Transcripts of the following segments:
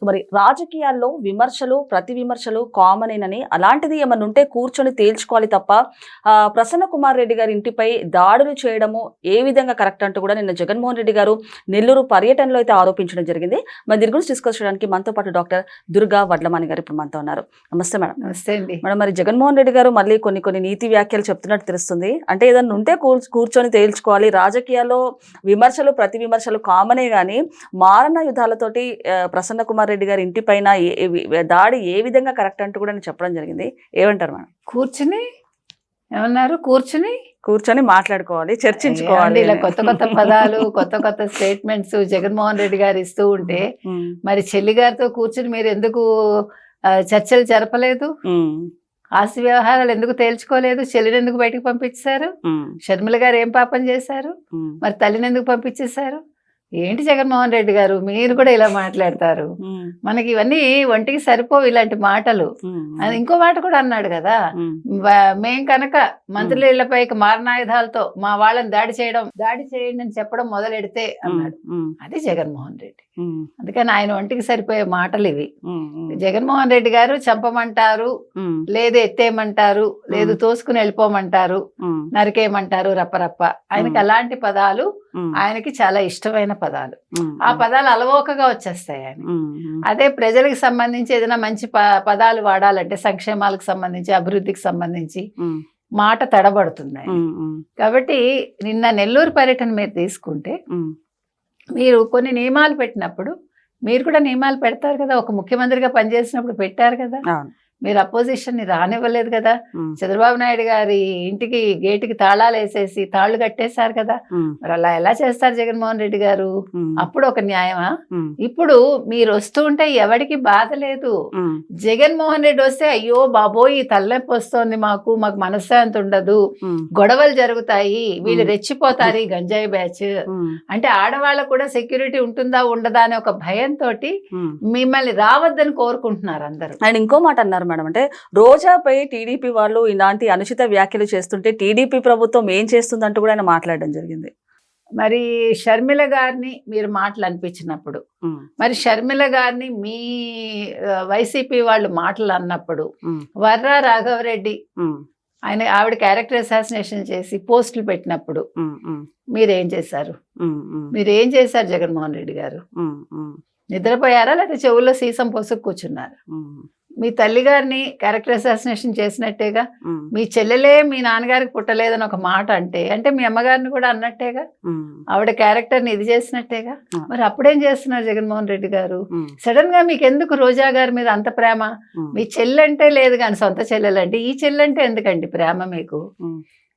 So మరి రాజకీయాల్లో విమర్శలు ప్రతి విమర్శలు కామన్ అని అలాంటిది ఏమన్నా ఉంటే కూర్చొని తేల్చుకోవాలి తప్ప ప్రసన్న కుమార్ రెడ్డి గారి ఇంటిపై దాడులు చేయడము ఏ విధంగా కరెక్ట్ అంటూ కూడా నిన్న జగన్మోహన్ రెడ్డి గారు నెల్లూరు పర్యటనలో అయితే ఆరోపించడం జరిగింది. మరి దీని గురించి డిస్కస్ చేయడానికి మనతో పాటు డాక్టర్ దుర్గా వడ్లమాని గారు ఇప్పుడు మనతో ఉన్నారు. నమస్తే మేడం. నమస్తే అండి. మేడం మరి జగన్మోహన్ రెడ్డి గారు మళ్ళీ కొన్ని కొన్ని నీతి వ్యాఖ్యలు చెప్తున్నట్టు తెలుస్తుంది. అంటే ఏదన్నా ఉంటే కూర్చు కూర్చొని తేల్చుకోవాలి. రాజకీయాల్లో విమర్శలు ప్రతి విమర్శలు కామనే కానీ మారణ యుద్ధాలతోటి ప్రసన్న కుమార్ రెడ్డి గారి ఇంటి పైన దాడి ఏ విధంగా కరెక్ట్ అంటూ కూడా నేను చెప్పడం జరిగింది. ఏమంటారు మేడం? కూర్చుని ఏమన్నారు? కూర్చుని? కూర్చొని మాట్లాడుకోవాలి చర్చించుకోవాలి ఇలా కొత్త కొత్త పదాలు కొత్త కొత్త స్టేట్మెంట్స్ జగన్మోహన్ రెడ్డి గారు ఇస్తూ ఉంటే మరి చెల్లి గారితో కూర్చుని మీరు ఎందుకు చర్చలు జరపలేదు? ఆస్తి వ్యవహారాలు ఎందుకు తేల్చుకోలేదు? చెల్లిని ఎందుకు బయటకు పంపించారు షర్మిల గారు ఏం పాపం చేశారు? మరి తల్లిని ఎందుకు పంపించేశారు? ఏంటి జగన్మోహన్ రెడ్డి గారు? మీరు కూడా ఇలా మాట్లాడతారు. మనకి ఇవన్నీ ఒంటికి సరిపోవు ఇలాంటి మాటలు. అది ఇంకో మాట కూడా అన్నాడు కదా. మేం కనుక మంత్రుల ఇళ్ళపై మారణాయుధాలతో మా వాళ్ళని దాడి చేయడం దాడి చేయండి అని చెప్పడం మొదలెడితే అన్నాడు. అది జగన్మోహన్ రెడ్డి. అందుకని ఆయన ఒంటికి సరిపోయే మాటలు ఇవి. జగన్మోహన్ రెడ్డి గారు చంపమంటారు లేదు ఎత్తేయమంటారు లేదు తోసుకుని వెళ్ళిపోమంటారు నరికేయమంటారు రప్పరప్ప. ఆయనకి. అలాంటి పదాలు ఆయనకి చాలా ఇష్టమైన పదాలు. ఆ పదాలు అలవోకగా వచ్చేస్తాయి ఉమ్, అదే ప్రజలకు సంబంధించి ఏదైనా మంచి పదాలు వాడాలంటే సంక్షేమాలకు సంబంధించి అభివృద్ధికి సంబంధించి మాట తడబడుతుంది కాబట్టి నిన్న నెల్లూరు పర్యటన మీరు తీసుకుంటే మీరు కొన్ని నియమాలు పెట్టినప్పుడు మీరు కూడా నియమాలు పెడతారు కదా ఒక ముఖ్యమంత్రిగా పనిచేసినప్పుడు పెట్టారు కదా. మీరు అపోజిషన్ని రానివ్వలేదు కదా. చంద్రబాబు నాయుడు గారి ఇంటికి గేటుకి తాళాలు వేసేసి తాళ్ళు కట్టేశారు కదా. మరి అలా ఎలా చేస్తారు జగన్మోహన్ రెడ్డి గారు? అప్పుడు ఒక న్యాయమా? ఇప్పుడు మీరు వస్తూ ఉంటే ఎవరికి బాధ లేదు. జగన్మోహన్ రెడ్డి వస్తే అయ్యో బాబోయ్ ఈ తలనొప్పి వస్తోంది మాకు మాకు మనశ్శాంతి ఉండదు. గొడవలు జరుగుతాయి వీళ్ళు. రెచ్చిపోతారు ఈ గంజాయి బ్యాచ్. అంటే ఆడవాళ్ళకు కూడా సెక్యూరిటీ ఉంటుందా ఉండదా అనే ఒక భయంతో. మిమ్మల్ని రావద్దని కోరుకుంటున్నారు అందరూ. అండ్ ఇంకో మాట అన్నారు మేడం. అంటే రోజాపై టీడీపీ వాళ్ళు ఇలాంటి అనుచిత వ్యాఖ్యలు చేస్తుంటే టీడీపీ ప్రభుత్వం ఏం చేస్తుందంటూ కూడా ఆయన మాట్లాడడం జరిగింది. మరి షర్మిల గారిని మీరు మాటలు అనిపించినప్పుడు మరి షర్మిల గారిని మీ వైసీపీ వాళ్ళు మాటలు అన్నప్పుడు వర్రా రాఘవరెడ్డి ఆయన ఆవిడ క్యారెక్టర్ అసాసినేషన్ చేసి పోస్టులు పెట్టినప్పుడు మీరేం చేశారు? మీరు చేశారు జగన్మోహన్ రెడ్డి గారు? నిద్రపోయారా లేకపోతే చెవుల్లో సీసం పొసుకు కూర్చున్నారు? మీ తల్లి గారిని క్యారెక్టర్ అసాసినేషన్ చేసినట్టేగా మీ చెల్లెలే మీ నాన్నగారికి పుట్టలేదని ఒక మాట అంటే అంటే మీ అమ్మగారిని కూడా అన్నట్టేగా? ఆవిడ క్యారెక్టర్ని ఇది చేసినట్టేగా. మరి అప్పుడేం చేస్తున్నారు జగన్మోహన్ రెడ్డి గారు? సడన్గా మీకు ఎందుకు రోజా గారి మీద అంత ప్రేమ? మీ చెల్లంటే లేదు కానీ సొంత చెల్లెలంటే ఈ చెల్లంటే ఎందుకండి ప్రేమ మీకు?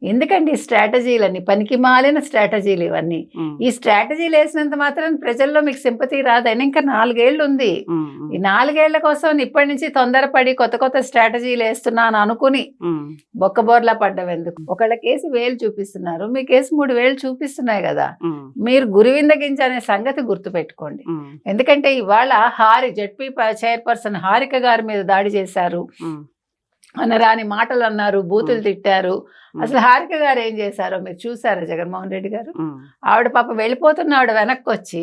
ఎందుకండి ఈ స్ట్రాటజీలన్నీ? పనికి మాలిన స్ట్రాటజీలు ఇవన్నీ. ఈ స్ట్రాటజీలు వేసినంత మాత్రం ప్రజల్లో మీకు సింపతి రాదని ఇంకా నాలుగేళ్ళు ఉంది ఈ నాలుగేళ్ళ కోసం ఇప్పటి నుంచి తొందరపడి కొత్త కొత్త స్ట్రాటజీలు వేస్తున్నాను అనుకుని బొక్కబోర్లా పడ్డం ఎందుకు? ఒకళ్ళ కేసు వేలు చూపిస్తున్నారు. మీ కేసు మూడు వేలు చూపిస్తున్నాయి కదా. మీరు గురివిందగించ అనే సంగతి గుర్తుపెట్టుకోండి. ఉమ్, ఎందుకంటే ఇవాళ హారి జడ్పీ చైర్పర్సన్ హారిక గారి మీద దాడి చేశారు. అనరాని మాటలు అన్నారు బూతులు. తిట్టారు. అసలు హారిక గారు ఏం చేశారో మీరు చూసారా జగన్మోహన్ రెడ్డి గారు? ఆవిడ పాప వెళ్ళిపోతున్న ఆవిడ వెనక్కి వచ్చి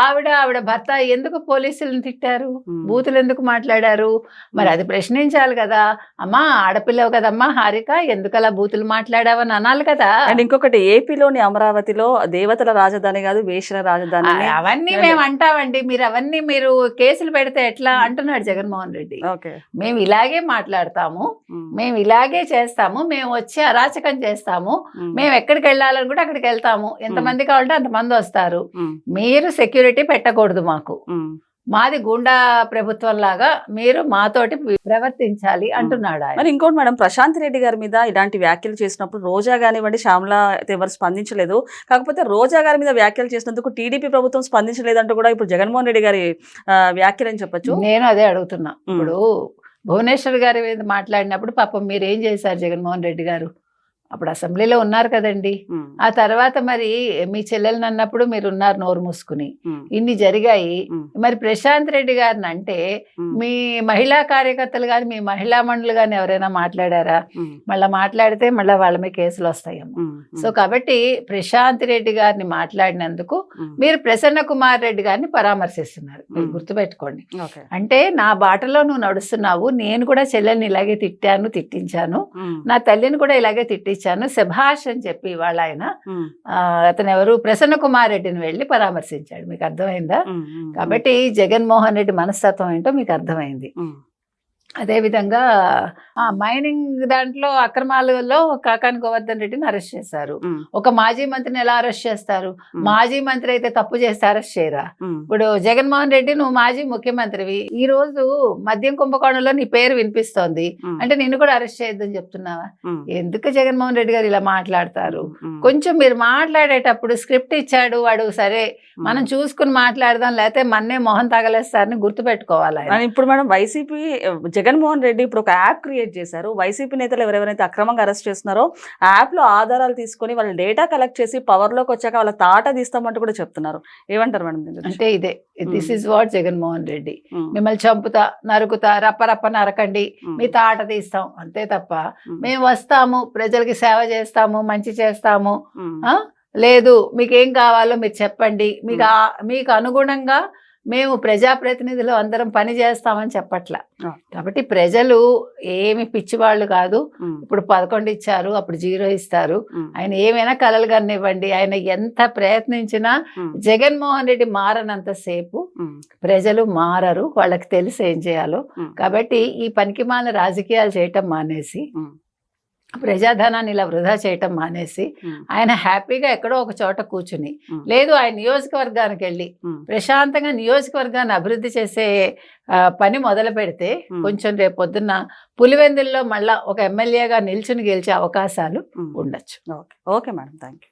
ఆవిడ ఆవిడ భర్త ఎందుకు పోలీసులను తిట్టారు? బూతులు ఎందుకు మాట్లాడారు? మరి అది ప్రశ్నించాలి కదా. అమ్మా ఆడపిల్లవు కదమ్మా హారిక ఎందుకలా బూతులు మాట్లాడావని అనాలి కదా. అండ్ ఇంకొకటి ఏపీలోని అమరావతిలో దేవతల రాజధాని కాదు వేషల రాజధాని అవన్నీ మేము అంటామండి. మీరు అవన్నీ మీరు కేసులు పెడితే ఎట్లా? అంటున్నాడు జగన్మోహన్ రెడ్డి. ఓకే. మేము ఇలాగే మాట్లాడతాము. ఉమ్, మేము. ఇలాగే చేస్తాము. మేము వచ్చి అరాచకం చేస్తాము. మేము. ఎక్కడికి వెళ్ళాలని కూడా అక్కడికి వెళ్తాము. ఎంతమంది కావాలంటే అంతమంది వస్తారు. మీరు సెక్యూరిటీ పెట్టకూడదు మాకు. మాది గుండా ప్రభుత్వం లాగా మీరు మాతోటి ప్రవర్తించాలి అంటున్నాడు మరి ఇంకోటి మేడం ప్రశాంత్ రెడ్డి గారి మీద ఇలాంటి వ్యాఖ్యలు చేసినప్పుడు రోజా కానివ్వండి శ్యామల ఎవరు స్పందించలేదు. కాకపోతే రోజా గారి మీద వ్యాఖ్యలు చేసినందుకు టీడీపీ ప్రభుత్వం స్పందించలేదంటూ కూడా ఇప్పుడు జగన్మోహన్ రెడ్డి గారి వ్యాఖ్యలు అని చెప్పొచ్చు. నేను అదే అడుగుతున్నా. ఇప్పుడు భువనేశ్వర్ గారి మీద మాట్లాడినప్పుడు పాపం మీరు ఏం చేశారు జగన్మోహన్ రెడ్డి గారు? అప్పుడు అసెంబ్లీలో ఉన్నారు కదండి. ఆ తర్వాత మరి మీ చెల్లెలు అన్నప్పుడు మీరు ఉన్నారు నోరు మూసుకుని. ఇన్ని జరిగాయి. మరి ప్రశాంత్ రెడ్డి గారిని అంటే మీ మహిళా కార్యకర్తలు కానీ మీ మహిళా మండలి కానీ ఎవరైనా మాట్లాడారా? మళ్ళీ మాట్లాడితే మళ్ళీ వాళ్ళ మీద కేసులు వస్తాయేమో. సో కాబట్టి ప్రశాంత్ రెడ్డి గారిని మాట్లాడినందుకు మీరు ప్రసన్న కుమార్ రెడ్డి గారిని పరామర్శిస్తున్నారు. గుర్తుపెట్టుకోండి. అంటే నా బాటలో నువ్వు నడుస్తున్నావు. నేను కూడా చెల్లెల్ని ఇలాగే తిట్టాను తిట్టించాను. నా తల్లిని కూడా ఇలాగే తిట్టించాను శభాష్ అని చెప్పి వాళ్ళ ఆయన అతను ఎవరు ప్రసన్న కుమార్ రెడ్డిని వెళ్ళి పరామర్శించాడు. మీకు అర్థమైందా? కాబట్టి జగన్మోహన్ రెడ్డి మనస్తత్వం ఏంటో మీకు అర్థమైంది. అదేవిధంగా ఆ మైనింగ్ దాంట్లో అక్రమాలలో కాకాని గోవర్ధన్ రెడ్డిని అరెస్ట్ చేశారు. ఒక మాజీ మంత్రిని ఎలా అరెస్ట్ చేస్తారు? మాజీ మంత్రి అయితే తప్పు చేస్తే అరెస్ట్ చేయరా? ఇప్పుడు జగన్మోహన్ రెడ్డి నువ్వు మాజీ ముఖ్యమంత్రివి. ఈ రోజు మద్యం కుంభకోణంలో నీ పేరు వినిపిస్తోంది. అంటే నిన్ను కూడా అరెస్ట్ చేయొద్దని చెప్తున్నావా? ఎందుకు జగన్మోహన్ రెడ్డి గారు ఇలా మాట్లాడతారు? కొంచెం మీరు మాట్లాడేటప్పుడు స్క్రిప్ట్ ఇచ్చాడు వాడు సరే. మనం చూసుకుని మాట్లాడదాం లేకపోతే మన్నే మొహం తగలేస్తారని గుర్తుపెట్టుకోవాలి ఇప్పుడు మేడం వైసీపీ జగన్మోహన్ రెడ్డి ఇప్పుడు ఒక యాప్ క్రియేట్ చేశారు. వైసీపీ నేతలు ఎవరెవరైతే అక్రమంగా అరెస్ట్ చేస్తున్నారో ఆ యాప్లో ఆధారాలు తీసుకొని వాళ్ళ డేటా కలెక్ట్ చేసి పవర్లోకి వచ్చాక వాళ్ళ తాట తీస్తామంటూ కూడా చెప్తున్నారు. ఏమంటారు మేడం? అంటే ఇదే. This. Is what Jaganmohan Reddy. మిమ్మల్ని చంపుతా నరుకుతా రప్ప రప్ప నరకండి. మీ తాట తీస్తాం. అంతే తప్ప మేము. వస్తాము ప్రజలకి సేవ చేస్తాము మంచి చేస్తాము? లేదు మీకు ఏం కావాలో మీరు చెప్పండి. మీకు మీకు అనుగుణంగా మేము ప్రజాప్రతినిధులు అందరం పని చేస్తామని చెప్పట్లా. కాబట్టి ప్రజలు ఏమి పిచ్చివాళ్ళు కాదు. ఇప్పుడు పదకొండు ఇచ్చారు అప్పుడు జీరో ఇస్తారు. ఆయన ఏమైనా కలలు కనివ్వండి ఆయన ఎంత ప్రయత్నించినా జగన్మోహన్ రెడ్డి మారనంత సేపు ప్రజలు మారరు. వాళ్ళకి తెలిసి ఏం చేయాలో. కాబట్టి ఈ పనికిమాల రాజకీయాలు చేయటం మానేసి ప్రజాధనాన్ని ఇలా వృధా చేయటం మానేసి ఆయన హ్యాపీగా ఎక్కడో ఒక చోట కూర్చుని లేదు ఆయన నియోజకవర్గానికి వెళ్ళి ప్రశాంతంగా నియోజకవర్గాన్ని అభివృద్ధి చేసే పని మొదలు పెడితే. కొంచెం రేపు పొద్దున్న పులివెందుల్లో మళ్ళా ఒక ఎమ్మెల్యేగా నిల్చుని గెలిచే అవకాశాలు. ఉండొచ్చు. Okay. Okay madam. Thank you